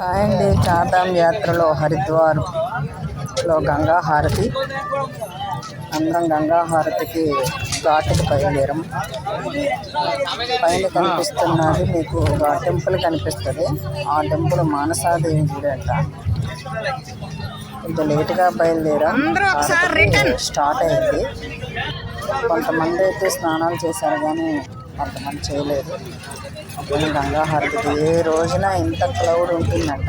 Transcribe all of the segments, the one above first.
Hi అండి చార్ధామ్ యాత్రలో హరిద్వార్లో గంగా హారతి. అందరం గంగా హారతికి ఘాటుకు బయలుదేరం. పైన కనిపిస్తున్నది మీకు ఒక టెంపుల్ కనిపిస్తుంది. ఆ టెంపుల్ మానసాదేవి గుడి అంట. కొంచెం లేటుగా బయలుదేరాం. స్టార్ట్ అయింది. కొంతమంది అయితే స్నానాలు చేశారు కానీ కొంతమంది చేయలేదు. కానీ గంగా హారతికి ఏ రోజున ఇంత క్లౌడ్ ఉంటుందంట?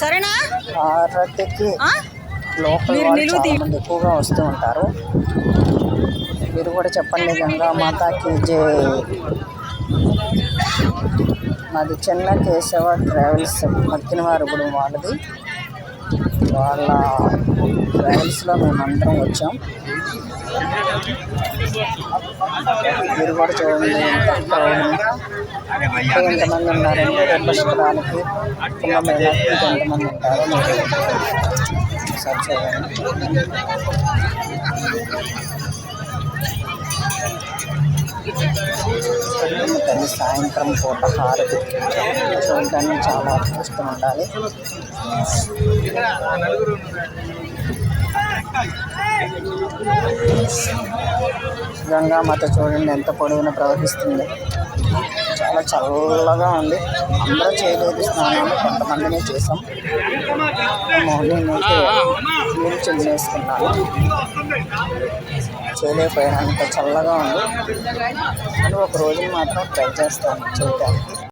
సరేనా? హారతికి మంది ఎక్కువగా వస్తూ ఉంటారు. మీరు కూడా చెప్పండి గంగా మాతాకి జై. మాది చిన్న కేశవ ట్రావెల్స్ మక్కినవారిగూడెం వాళ్ళది. వాళ్ళ ట్రావెల్స్లో మేమందరం వచ్చాం. మీరు కూడా చూడండి ఇంకా ఎంతమంది ఉన్నారంటే దర్శించడానికి పుష్కరానికి ఎంతమంది ఉంటారో. మీరు ఒకసారి చూడండి. తల్లి సాయంత్రం పూట హారతి చూడటానికి చాలా అదృష్టం ఉండాలి. గంగామాత చూడండి ఎంత పొడవున ప్రవహిస్తుంది. చాలా చల్లగా ఉంది. అందరూ చేయలేదు స్నానాలు కొంతమందినే చేసాం చెక్ నీళ్ళు చెల్లేసుకున్నాను చేయలేకపోయాను అంత చల్లగా ఉంది. కానీ ఒక రోజు మాత్రం ట్రై చేస్తాను చేయడానికి